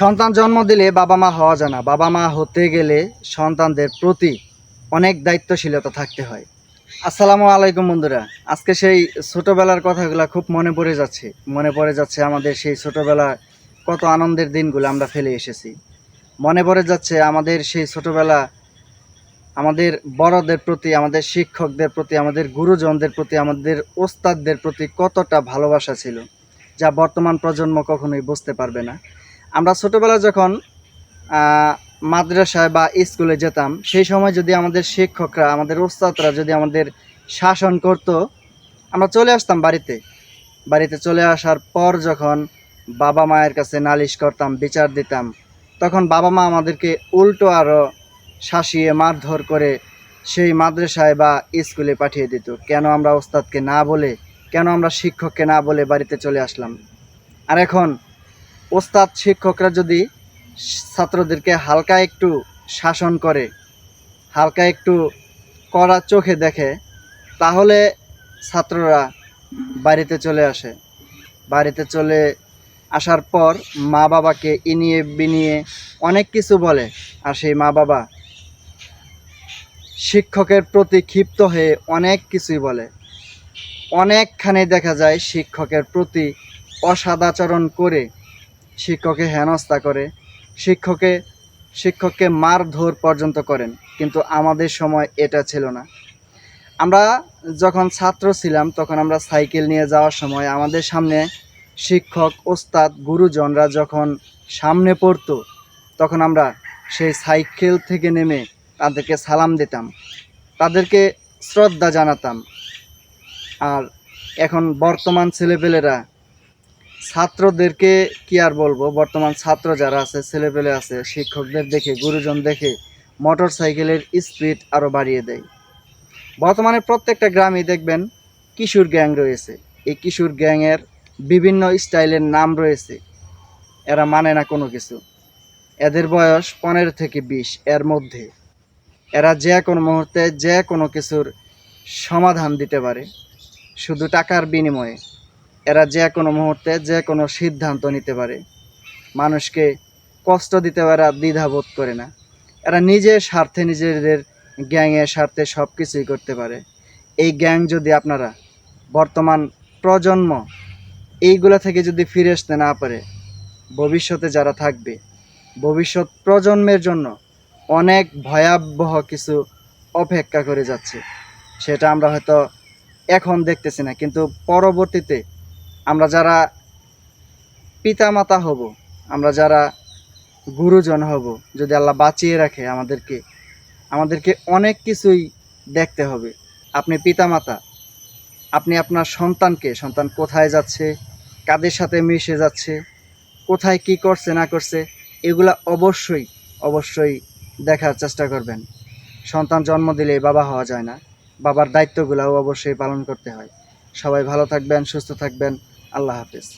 সন্তান জন্ম দিলে বাবা মা হওয়া যায় না। বাবা মা হতে গেলে সন্তানদের প্রতি অনেক দায়িত্বশীলতা থাকতে হয়। আসসালামু আলাইকুম বন্ধুরা। আজকে সেই ছোটোবেলার কথাগুলো খুব মনে পড়ে যাচ্ছে। মনে পড়ে যাচ্ছে আমাদের সেই ছোটোবেলার কত আনন্দের দিনগুলো আমরা ফেলে এসেছি। মনে পড়ে যাচ্ছে আমাদের সেই ছোটোবেলা, আমাদের বড়দের প্রতি, আমাদের শিক্ষকদের প্রতি, আমাদের গুরুজনদের প্রতি, আমাদের ওস্তাদদের প্রতি কতটা ভালোবাসা ছিল, যা বর্তমান প্রজন্ম কখনোই বুঝতে পারবে না। আমরা ছোটোবেলা যখন মাদ্রাসায় বা স্কুলে যেতাম, সেই সময় যদি আমাদের শিক্ষকরা, আমাদের ওস্তাদরা যদি আমাদের শাসন করত, আমরা চলে আসতাম বাড়িতে। বাড়িতে চলে আসার পর যখন বাবা মায়ের কাছে নালিশ করতাম, বিচার দিতাম, তখন বাবা মা আমাদেরকে উল্টো আরও শাসিয়ে, মারধর করে সেই মাদ্রাসায় বা স্কুলে পাঠিয়ে দিত। কেন আমরা ওস্তাদকে না বলে, কেন আমরা শিক্ষককে না বলে বাড়িতে চলে আসলাম? আর এখন ওস্তাদ শিক্ষকরা যদি ছাত্রদেরকে হালকা একটু শাসন করে, হালকা একটু কড়া চোখে দেখে, তাহলে ছাত্ররা বাড়িতে চলে আসে। বাড়িতে চলে আসার পর মা বাবাকে ইনিয়ে বিনিয়ে অনেক কিছু বলে আর সেই মা বাবা শিক্ষকের প্রতি ক্ষিপ্ত হয়ে অনেক কিছুই বলে। অনেকখানি দেখা যায় শিক্ষকের প্রতি অসদাচরণ করে শিক্ষকে হেনস্থা করে, শিক্ষকে, শিক্ষককে মারধর পর্যন্ত করেন, কিন্তু আমাদের সময় এটা ছিল না। আমরা যখন ছাত্র ছিলাম, তখন আমরা সাইকেল নিয়ে যাওয়ার সময় আমাদের সামনে শিক্ষক, ওস্তাদ, গুরুজনরা যখন সামনে পড়তো, তখন আমরা সেই সাইকেল থেকে নেমে তাদেরকে সালাম দিতাম, তাদেরকে শ্রদ্ধা জানাতাম। আর এখন বর্তমান ছেলেপেলেরা ছাত্রদেরকে কি আর বলব? বর্তমান ছাত্র যারা আছে, ছেলেপেলে আছে, শিক্ষকদের দেখে, গুরুজন দেখে মোটর সাইকেলের স্পিড আরও বাড়িয়ে দেয়। বর্তমানে প্রত্যেকটা গ্রামে দেখবেন কিশোর গ্যাং রয়েছে। এই কিশোর গ্যাংয়ের বিভিন্ন স্টাইলের নাম রয়েছে। এরা মানে না কোনো কিছু। এদের বয়স পনেরো থেকে বিশ, এর মধ্যে। এরা যে কোনো মুহূর্তে যে কোনো কিছুর সমাধান দিতে পারে। শুধু টাকার বিনিময়ে। এরা যে কোনো মুহূর্তে যে কোনো সিদ্ধান্ত নিতে পারে। মানুষকে কষ্ট দিতে পারে আর দ্বিধাবোধ করে না। এরা নিজের স্বার্থে নিজেদের গ্যাংয়ের স্বার্থে সব কিছুই করতে পারে। এই গ্যাং যদি আপনারা বর্তমান প্রজন্ম এইগুলা থেকে যদি ফিরে আসতে না পারে, ভবিষ্যতে যারা থাকবে, ভবিষ্যৎ প্রজন্মের জন্য অনেক ভয়াবহ কিছু অপেক্ষা করে যাচ্ছে। সেটা আমরা হয়তো এখন দেখতেছি না, কিন্তু পরবর্তীতে আমরা যারা পিতামাতা হব, আমরা যারা গুরুজন হব, যদি আল্লাহ বাঁচিয়ে রাখে আমাদেরকে আমাদেরকে অনেক কিছুই দেখতে হবে। আপনি পিতামাতা, আপনি আপনার সন্তানকে, সন্তান কোথায় যাচ্ছে, কাদের সাথে মিশে যাচ্ছে, কোথায় কি করছে, না করছে, এগুলা অবশ্যই অবশ্যই দেখার চেষ্টা করবেন। সন্তান জন্ম দিলে বাবা হওয়া যায় না, বাবার দায়িত্বগুলোও অবশ্যই পালন করতে হয়। সবাই ভালো থাকবেন, সুস্থ থাকবেন। আল্লাহ হাফিজ।